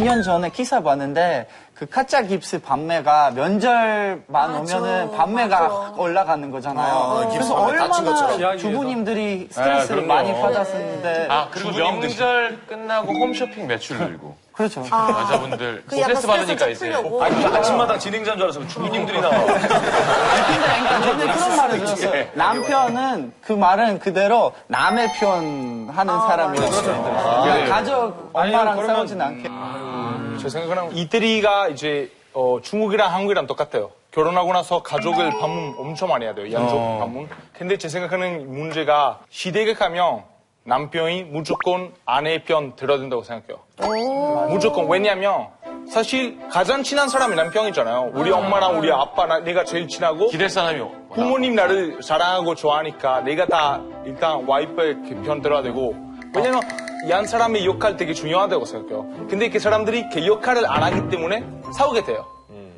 몇년 전에 기사 봤는데 그 카짜 깁스 판매가 면절만 오면은 판매가. 확 올라가는 거잖아요. 어, 깁스 그래서 판매 다친 것처럼. 얼마나 주부님들이 스트레스를 그럼요. 많이 받았었는데 아, 그리고 명절 끝나고 홈쇼핑 매출 늘고. 그렇죠. 여자분들 그 약간 스트레스 받으니까 이제. 풀려고. 아니, 아침마당 진행자인 줄 알았어. 주부님들이 나와. 근데 그러니까 저는 그런 말을 들었어요. 남편은 그 말은 그대로 남의 편 하는 사람이라고. 그러니까 가족 엄마랑 그러면- 싸우진 않게. 제 생각은 이태리가 이제 어, 중국이랑 한국이랑 똑같아요. 결혼하고 나서 가족을 방문 엄청 많이 해야 돼요. 양쪽 방문. 근데 제 생각하는 문제가 시댁에 가면 남편이 무조건 아내의 편 들어야 된다고 생각해요. 무조건 왜냐면 사실 가장 친한 사람이 남편이잖아요. 우리 엄마랑 우리 아빠랑 내가 제일 친하고 기댈 사람이 없- 부모님 나를 사랑하고 좋아하니까 내가 다 일단 와이프의 그편 들어야 되고 왜냐면 이 한 사람의 역할 되게 중요하다고 생각해요. 근데 그 사람들이 그 역할을 안 하기 때문에 싸우게 돼요.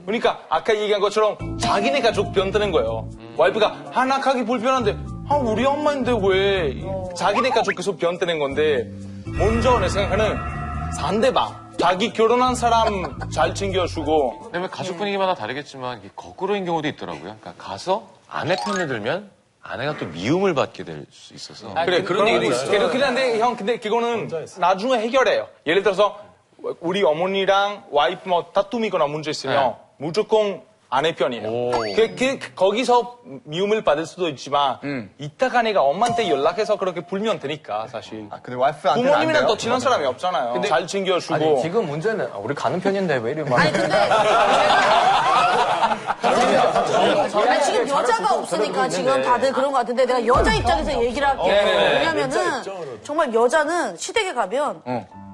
그러니까 아까 얘기한 것처럼 자기네 가족 편 드는 거예요. 와이프가 하나 가기 불편한데 아 우리 엄마인데 왜 자기네 가족 계속 편 드는 건데 먼저 내 생각하는 상대방 자기 결혼한 사람 잘 챙겨주고 왜 가족 분위기마다 다르겠지만 거꾸로인 경우도 있더라고요. 그러니까 가서 아내 편을 들면 아내가 또 미움을 받게 될 수 있어서. 그래 그런 얘기도 있어. 그렇긴 한데 형 근데 그거는 나중에 해결해요. 예를 들어서 우리 어머니랑 와이프 뭐 다툼이거나 문제 있으면 네. 무조건 아내 편이에요. 그, 그, 그- 거기서 미움을 받을 수도 있지만 이따가 내가 엄마한테 연락해서 그렇게 불면 되니까 사실. 아, 근데 와이프한테는 안 부모님이랑? 더 친한 사람이 없잖아요. 잘 챙겨주고. 아니, 지금 문제는 아, 우리 가는 편인데 왜 이리 막. 아니 근데 아니, 지금 여자가 없으니까 지금 다들 그런 것 같은데 내가 여자 입장에서 얘기를 할게요. 왜냐면은 정말 여자는 시댁에 가면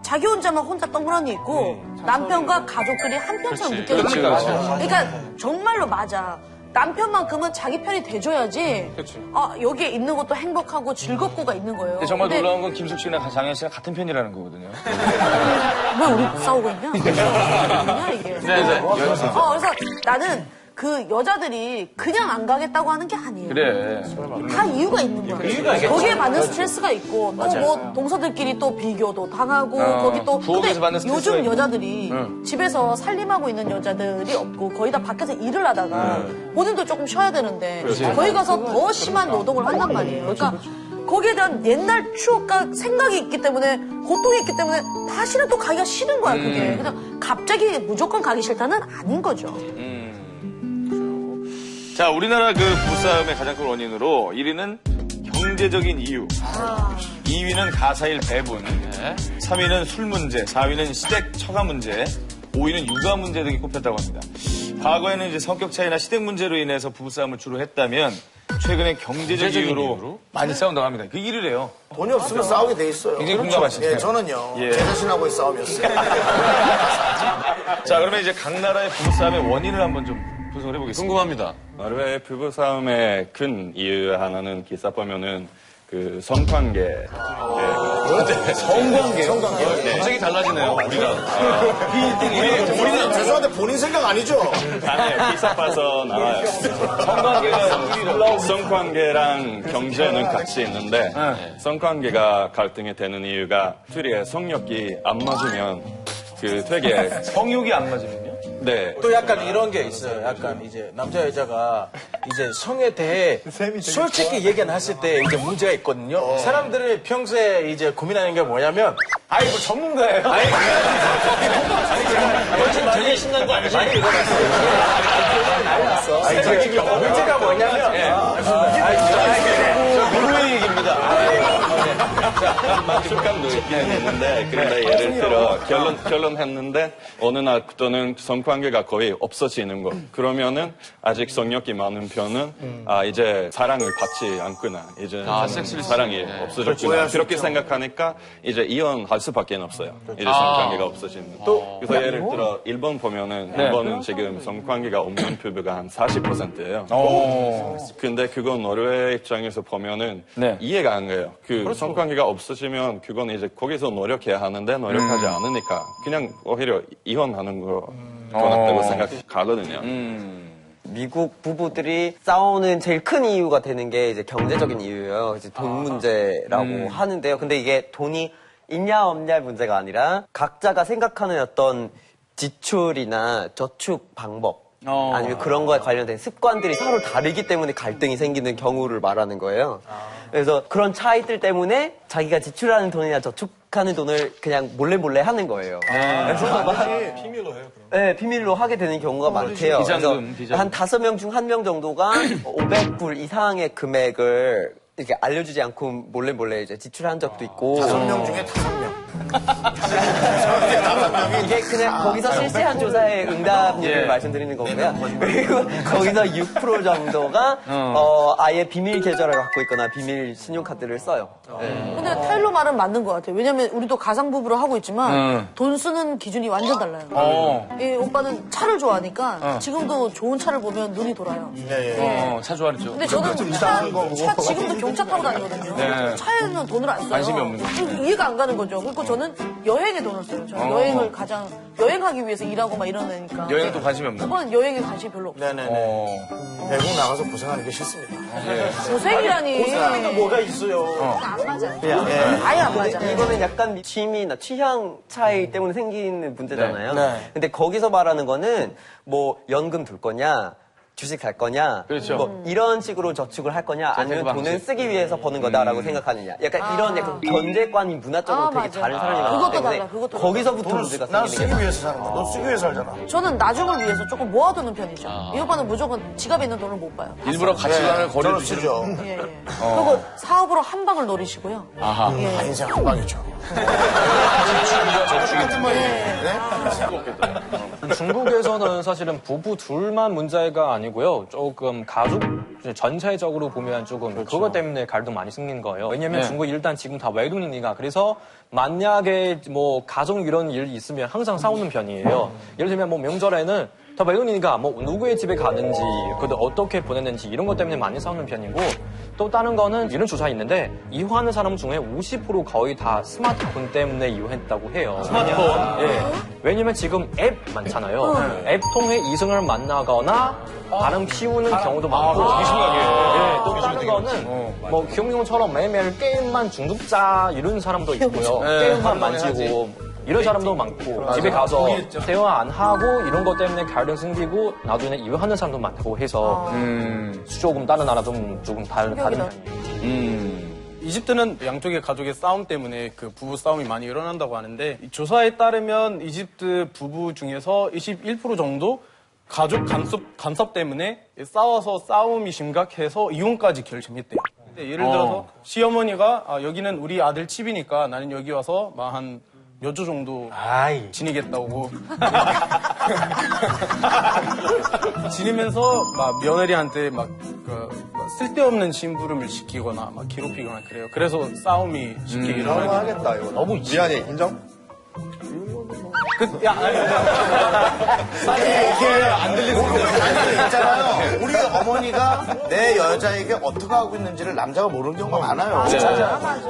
자기 혼자만 혼자 덩그러니 있고 남편과 가족들이 한 편처럼 느껴지는 거야. 그러니까 정말로 맞아. 남편만큼은 자기 편이 돼줘야지. 아 여기에 있는 것도 행복하고 즐겁고가 있는 거예요. 근데 정말 근데 놀라운 건 김숙 씨랑 장현 씨랑 같은 편이라는 거거든요. 왜 우리 싸우고 있냐? 뭐냐 이게? 어, 그래서 나는 그 여자들이 그냥 안 가겠다고 하는 게 아니에요. 그래. 다 이유가 있는 거야. 거기에 받는 스트레스가 있고 또 뭐 동서들끼리 또 비교도 당하고 거기 또 부엌에서 받는 스트레스가 요즘 있고. 여자들이 집에서 살림하고 있는 여자들이 없고 거의 다 밖에서 일을 하다가 본인도 조금 쉬어야 되는데 거기 가서 더 심한 노동을 한단 말이에요. 그러니까 거기에 대한 옛날 추억과 생각이 있기 때문에 고통이 있기 때문에 다시는 또 가기가 싫은 거야 그게. 그래서 갑자기 무조건 가기 싫다는 아닌 거죠. 자, 우리나라 그 부부싸움의 가장 큰 원인으로 1위는 경제적인 이유, 2위는 가사일 배분, 3위는 술 문제, 4위는 시댁 처가 문제, 5위는 육아 문제 등이 꼽혔다고 합니다. 과거에는 이제 성격 차이나 시댁 문제로 인해서 부부싸움을 주로 했다면 최근에 경제적 이유로 이유로? 많이 싸운다고 합니다. 그 1위래요. 돈이 없으면 싸우게 돼 있어요. 굉장히 공감하시네요. 예, 저는요. 예. 제 자신하고의 싸움이었어요. 자, 그러면 이제 각 나라의 부부싸움의 원인을 한번 좀 분석을 해보겠습니다. 궁금합니다. 노르웨이 부부 싸움의 큰 이유 하나는 기사 보면은 그 성관계 성관계. 갑자기 달라지네요, 우리가. 우리는 죄송한데 본인 생각 아니죠? 아니에요 기사 봐서 나와요. 성관계가 성관계랑 경제는 같이 있는데 성관계가 갈등이 되는 이유가 둘이 성욕이 안 맞으면 그 되게 성욕이 안 맞으면요? 네 또 약간 이런 게 있어요. 약간 이제 남자 여자가 이제 성에 대해 솔직히 얘기를 했을 때 이제 문제가 있거든요. 사람들이 평소에 이제 고민하는 게 뭐냐면 아이 뭐 전문가예요. 아니 요즘 되게 신난 거 아니지? 많이 읽어봤어요. 알았어. 아니 저기 문제가 뭐냐면 누구의 얘기입니다. 축감도 있긴 있는데 그런데 예를 들어 결론 결론했는데 어느 날부터는 성관계가 거의 없어지는 거 그러면은 아직 성욕이 많은 편은 아 이제 사랑을 받지 않구나 이제 아, 사랑이 쓰- 네. 없어졌구나 그렇게 생각하니까 이제 이혼 할 수밖에 없어요. 이제 성관계가 없어지면 또 그래서 예를 들어 일본 보면은 일본은 지금 성관계가 없는 부부가 한 40%예요. 근데 그거 노르웨이 입장에서 보면은 네. 이해가 안 가요. 그 성관계가 없어지면 그건 이제 거기서 노력해야 하는데 노력하지 않으니까 그냥 오히려 이혼하는 거 낫다고 생각하거든요. 미국 부부들이 싸우는 제일 큰 이유가 되는 게 이제 경제적인 이유예요. 이제 돈 문제라고 하는데요. 근데 이게 돈이 있냐 없냐의 문제가 아니라 각자가 생각하는 어떤 지출이나 저축 방법 아니면 그런 거에 관련된 습관들이 서로 다르기 때문에 갈등이 생기는 경우를 말하는 거예요. 그래서 그런 차이들 때문에 자기가 지출하는 돈이나 저축하는 돈을 그냥 몰래 몰래 하는 거예요. 그래서 막 비밀로 해요. 네, 비밀로 하게 되는 경우가 많대요. 비상금, 그래서 비상금. 한 다섯 명 중 한 명 정도가 500불 이상의 금액을 이렇게 알려주지 않고 몰래 몰래 이제 지출한 적도 있고. 다섯 명 중에 다섯 명. 이게 그냥 거기서 실시한 조사의 응답률을 말씀드리는 거고요. 그리고 거기서 6% 정도가 어, 아예 비밀 계좌를 갖고 있거나 비밀 신용카드를 써요. 근데 타일러 말은 맞는 것 같아요. 왜냐면 우리도 가상 부부를 하고 있지만 돈 쓰는 기준이 완전 달라요. 이 오빠는 차를 좋아하니까 지금도 좋은 차를 보면 눈이 돌아요. 네. 어, 차 좋아했죠. 근데 저는 차, 차 지금도 경차 타고 다니거든요. 차에는 돈을 안 써요. 관심이 없는 거죠. 이해가 안 가는 거죠. 그리고 저는 여행에 돈을 써요. 저는 여행을 가장 여행하기 위해서 일하고 막 이러니까. 여행도 관심이 없는. 오빠는 여행에 관심이 별로 없어요. 네네네. 외국 나가서 고생하는 게 싫습니다. 고생이라니. 고생하는 게 뭐가 있어요. 안 맞아요. 아예 안 맞아요. 이거는 약간 취미나 취향 차이 때문에 생기는 문제잖아요. 네. 근데 거기서 말하는 거는 뭐 연금 둘 거냐, 주식 살 거냐, 그렇죠. 뭐 이런 식으로 저축을 할 거냐, 아니면 방식. 돈을 쓰기 위해서 버는 거다라고 생각하느냐. 약간 이런 약간 견제관이 문화적으로 아, 되게 맞아. 다른 사람이 많기 그것도 때문에 달라, 그것도 거기서부터 문제가 난 생기는 쓰기 게 위해서 사는 거야. 너 쓰기 위해서 살잖아. 저는 나중을 위해서 조금 모아두는 편이죠. 이 오빠는 무조건 지갑에 있는 돈을 못 봐요. 일부러 가치관을 거리를 저는 쓰죠. 예, 예. 그리고 사업으로 한 방을 노리시고요. 아, 인생 한 방이죠. 중국에서는 사실은 부부 둘만 문제가 아니고 요. 조금 가족 전체적으로 보면 조금 그것 때문에 갈등 많이 생긴 거예요. 왜냐면 중국 일단 지금 다 외국인이니까 그래서 만약에 뭐 가족 이런 일 있으면 항상 싸우는 편이에요. 예를 들면 뭐 명절에는 다 외국인이니까 뭐 누구의 집에 가는지 그들 어떻게 보냈는지 이런 것 때문에 많이 싸우는 편이고 또 다른 거는 이런 조사 있는데 이혼하는 사람 중에 50% 거의 다 스마트폰 때문에 이혼했다고 해요. 스마트폰? 예. 왜냐면 지금 앱 많잖아요. 앱 통해 이성을 만나거나 바람 피우는 경우도 많고. 되게 심각해요. 예, 또 다른 거는 뭐 기용용처럼 매일매일 게임만 중독자 이런 사람도 있고요. 게임만 만지고 이런 사람도 많고 집에 가서 대화 안 하고 이런 것 때문에 갈등 생기고 나중에 이혼하는 사람도 많다고 해서 조금 다른 나라 좀 조금 다른 다른 편이에요. 이집트는 양쪽의 가족의 싸움 때문에 그 부부 싸움이 많이 일어난다고 하는데 이 조사에 따르면 이집트 부부 중에서 21% 정도 가족 간섭, 간섭 때문에 싸워서 싸움이 심각해서 이혼까지 결심했대요. 근데 예를 들어서 시어머니가 아, 여기는 우리 아들 집이니까 나는 여기 와서 한 몇주 정도 아이. 지내겠다고 지내면서 막 며느리한테 막, 그, 막 쓸데없는 심부름을 시키거나 막 괴롭히거나 그래요. 그래서 싸움이 일어나게 돼요. 하겠다, 이거. 너무 미안해, 인정? 그, 야, 아니, 이게 안 들리는 아니, 있잖아요. 우리 어머니가 내 여자에게 어떻게 하고 있는지를 남자가 모르는 경우가 많아요.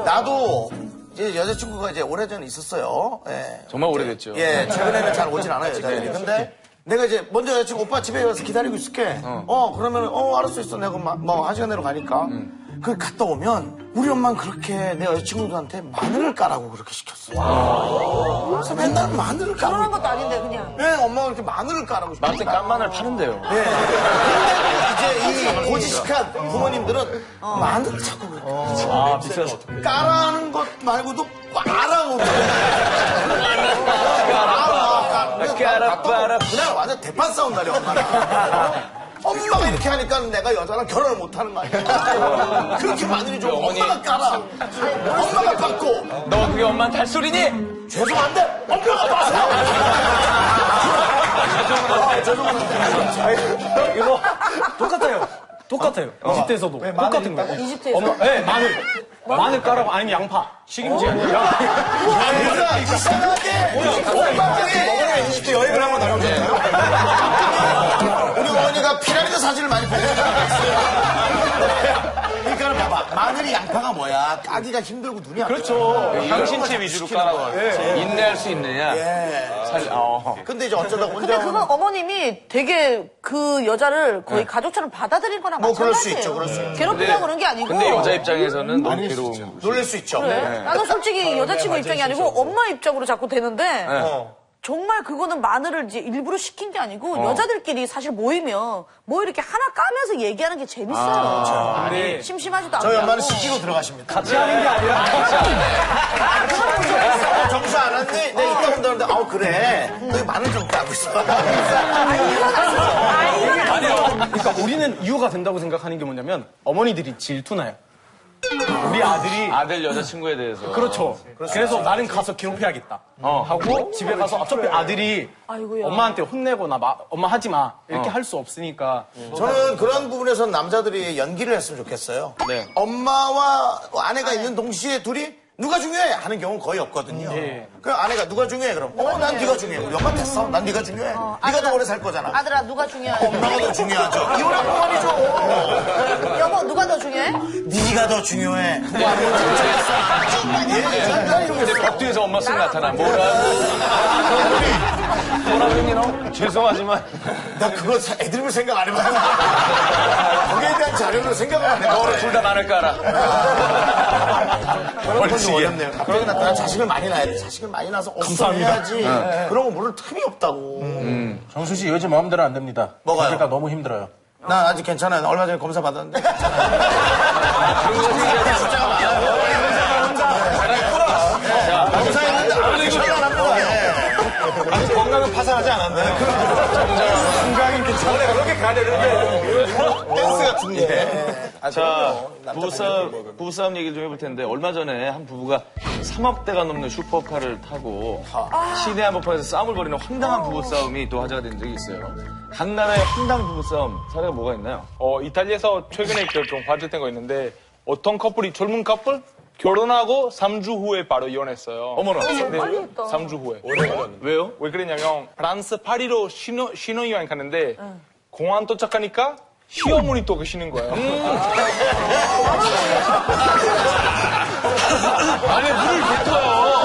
나도 이제 여자친구가 이제 오래전에 있었어요. 예. 정말 오래됐죠. 예, 최근에는 잘 오진 않아요, 여자들이. 근데 내가 이제 먼저 여자친구 오빠 집에 가서 기다리고 있을게. 어, 그러면 어, 수 있어. 내가 뭐한 시간 내로 가니까. 그 갔다 오면 우리 엄마는 그렇게 내 여자친구들한테 마늘을 까라고 그렇게 시켰어. 그래서 맨날 마늘을 까고 결혼한 것도 아닌데 그냥. 네, 엄마가 이렇게 마늘을 까라고 시켰어. 나한테 깐 마늘 파는데요. 네. 근데 이제 이 고지식한 부모님들은 마늘을 자꾸 그래. 아, 비싸서. 까라는 것 말고도 까라고. 까라, 까라, 까라. 그날 완전 대판 싸운 날이야, 엄마랑. 엄마가 이렇게 하니까 내가 여자랑 결혼을 못 하는 거 아니야. 그렇게 마늘이 좀 엄마가 깔아. 엄마가 받고. 너 그게 엄마한테 할 소리니? 죄송한데, 엄마가 받아. 아, 죄송한데. 이거 똑같아요. 똑같아요. 이집트에서도 똑같은 거예요. 이집트에서. 엄마, 네, 마늘. 마늘 까라고 아니면 양파. 시금치. 양파. 얘들아, 이상하게 엄마가 이집트 여행을 한번 다녀오셨나요? 우리 어머니가 피라미드 사진을 많이 보고 있어요. 마늘이 양파가 뭐야? 까기가 힘들고 눈이 안 그렇죠. 향신채 위주로 깔아와. 인내할 수 있느냐? 예. 근데 이제 어쩌다 혼자 근데 그건 어머님이 되게 그 여자를 거의 가족처럼 받아들인 거랑 뭐 그럴 수 마찬가지예요. 있죠, 그럴 수 있죠. 괴롭히려고 그런 게 아니고. 근데 여자 입장에서는 너무 괴로운. 놀랄 수 있죠. 그래. 나는 솔직히 여자친구 입장이 아니고 엄마 입장으로 자꾸 되는데 정말 그거는 마늘을 이제 일부러 시킨 게 아니고 여자들끼리 사실 모이면 뭐 이렇게 하나 까면서 얘기하는 게 재밌어요. 심심하지도 않고. 저희 엄마는 시키고 들어가십니다. 같이 하는 게 아니라 어, 정수 안 왔니? 네, 이따 온다는데, 아우, 그래. 너희 마늘 좀 따고 있어. 아니 이건 아니죠. 아 이건 아니죠. 그러니까 우리는 이유가 된다고 생각하는 게 뭐냐면 어머니들이 질투나요. 우리 아들이 아들 여자친구에 대해서. 그렇죠. 그래서 나는 가서 괴롭혀야겠다. 하고 집에 가서 어차피 아들이 아이고야. 엄마한테 혼내거나 마- 엄마 하지 마 이렇게 할 수 없으니까 저는 그런 부분에서 남자들이 연기를 했으면 좋겠어요. 엄마와 아내가 있는 동시에 둘이 누가 중요해? 하는 경우는 거의 없거든요. 그 아내가 누가 중요해? 그럼 어, 난 네가 중요해. 우리 엄마 됐어. 난 네가 중요해. 네가 더 오래 살 거잖아. 아들아 누가 중요해? 엄마가 더 중요하죠. 이혼한 부분이죠. 여보 누가 더 중요해? 네가 더 중요해. 근데 벽뒤에서 엄마 쓱 나타나. 뭐라고? 너? 죄송하지만. 나 그거 사- 애드립을 생각 안 해봤어. 거기에 대한 자료를 생각을 안 해봤어. 둘다 마늘 깔아. 그런 건좀 어렵네요. 갑자기 나타나 자식을 많이 낳아야 돼. 자식을 많이 낳아서 없어야지. 그런 거 모를 틈이 없다고. 정수 씨 요즘 마음대로 안 됩니다. 뭐가요? 그러니까 너무 힘들어요. 난 아직 괜찮아요. 나 얼마 전에 검사 받았는데. 가려는데 댄스 같은 게. 자, 부부싸움, 부부싸움 얘기를 좀 해볼 텐데, 얼마 전에 한 부부가 3억대가 넘는 슈퍼카를 타고 시내 한복판에서 싸움을 벌이는 황당한 부부싸움이 또 화제가 된 적이 있어요. 각 나라의 황당 부부싸움 사례가 뭐가 있나요? 어, 이탈리아에서 최근에 그좀 화제된 거 있는데 어떤 커플이 젊은 커플 결혼하고 3주 후에 바로 이혼했어요. 어머나. 네, 빨리 했다. 3주 후에. 왜요? 왜 그랬냐면 프랑스 파리로 신호, 신혼여행 가는데 공항 도착하니까 시어머니 또 계시는 거예요. 아니, 물을 뱉어요.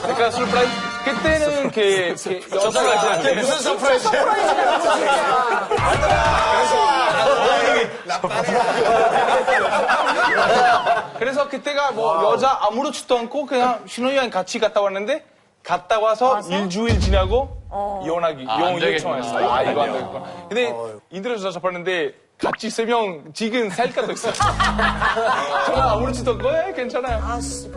그러니까 술프라이즈 그때는 그, 그 여자가 그게 무슨 서프라이즈야? 그래서 그때가 뭐 여자 아무렇지도 않고 그냥 신혼여행 같이 갔다 왔는데 갔다 와서 일주일 지나고 이혼하기 이혼 요청했어요. 아 이거 안 되겠구나. 근데 인터넷에서 접했는데 같이 세 명 지금 살까 도 있어요. 정말 아무렇지도 않고 에, 괜찮아요.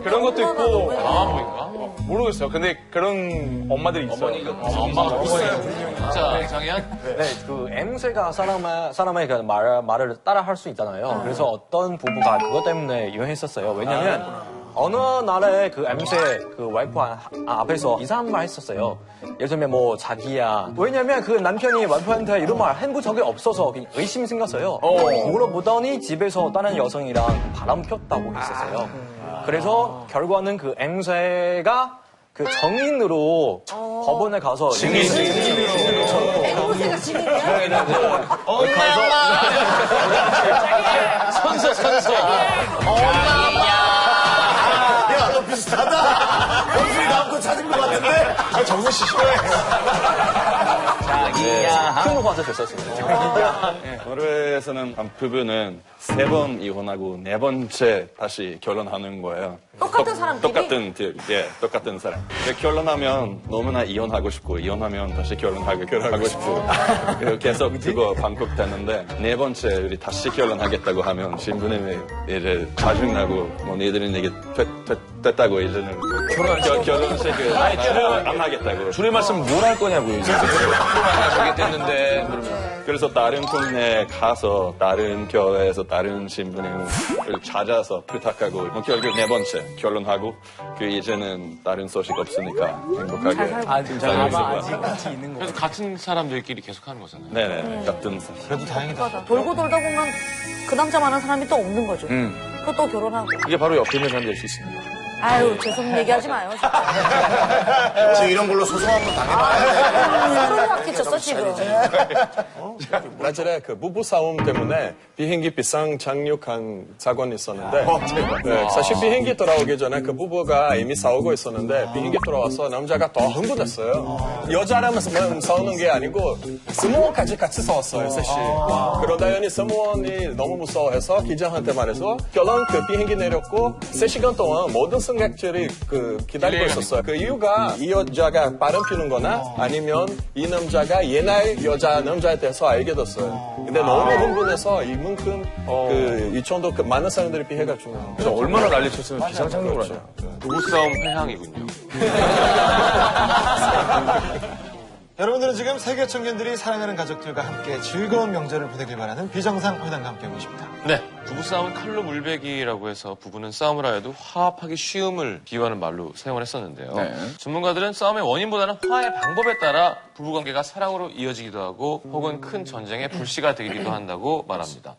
그런 것도 있고 마마보인가? 모르겠어요. 근데 그런 엄마들이 있어요. 엄마가 보이네. 자, 장희한. 네, 그 M세가 사람의, 사람의 그 말, 말을 따라 할 수 있잖아요. 그래서 어떤 부부가 그것 때문에 이혼했었어요. 왜냐면 어느 날에 그 M세 그 와이프 아- 앞에서 이상한 말 했었어요. 예를 들면 뭐 자기야. 왜냐면 그 남편이 와이프한테 이런 말 해본 적이 없어서 그냥 의심이 생겼어요. 물어보더니 집에서 다른 여성이랑 바람 폈다고 했었어요. 그래서 결과는 그 M세가 그 정인으로 법원에 가서 앵무새가 지금이야? 선서, 선서. 야, 너 비슷하 다음 거 찾은 것 같은데? 아, 정수 씨 싫어해. 큰 화제 됐었어요. 노르웨이에서는 한 부부는 세 번 이혼하고 네 번째 다시 결혼하는 거예요. 똑같은 똑- 사람끼리? 똑같은, 들- 예, 똑같은 사람. 근데 결혼하면 너무나 이혼하고 싶고, 이혼하면 다시 결혼하고, 결혼하고 싶고. 계속 그거 반복되는데, 네 번째 우리 다시 결혼하겠다고 하면 신부님이 이제 짜증 나고, 뭐 니들은 이게 됐, 됐, 됐다고 이제는 결혼, 결혼식을 안 하겠다고. 주의 말씀 뭘 할 거냐고요, 이제. 하겠댔는데. 그래서 다른 동네에 가서 다른 교회에서 다른 신부님을 찾아서 부탁하고 뭐 결국 네 번째 결혼하고 그 이제는 다른 소식 없으니까 행복하게 아, 살고 있는 거. 그래서 같은 사람들끼리 계속 하는 거잖아요. 네네 같은 사람. 맞아. 돌고 돌다 보면 그 남자만한 사람이 또 없는 거죠. 그거 또 결혼하고. 이게 바로 옆에 있는 사람들일 수 있습니다. 아유 죄송 얘기하지 마요. 지금 이런 걸로 소송 한번 당해봐야 돼. 소리 바뀌었어 지금. 며칠에 그 부부 싸움 때문에 비행기 비상 착륙한 사건이 있었는데 네, 사실 비행기 돌아오기 전에 그 부부가 이미 싸우고 있었는데 비행기 돌아와서 남자가 더 흥분했어요. 여자라면 싸우는 게 아니고 승무원까지 같이 싸웠어요, 셋이. 그러다 연이 승무원이 너무 무서워해서 기자한테 말해서 결론 그 비행기 내렸고 3시간 동안 모든 승객들이 그 기다리고 있었어요. 그 이유가 이 여자가 바람 피는 거나 아니면 이 남자가 옛날 여자 남자에 대해서 알게 됐어요. 근데 너무 흥분해서 이만큼 그이 정도 그 많은 사람들이 피해가 준 그래서 얼마나 난리 쳤으면 비상착륙을 하냐. 부부싸움 회항이군요. 여러분들은 지금 세계 청년들이 사랑하는 가족들과 함께 즐거운 명절을 보내길 바라는 비정상 회담과 함께하고 계십니다. 네. 부부싸움은 칼로 물베기라고 해서 부부는 싸움을 하여도 화합하기 쉬움을 비유하는 말로 사용을 했었는데요. 전문가들은 싸움의 원인보다는 화해 방법에 따라 부부관계가 사랑으로 이어지기도 하고 혹은 큰 전쟁의 불씨가 되기도 한다고 말합니다.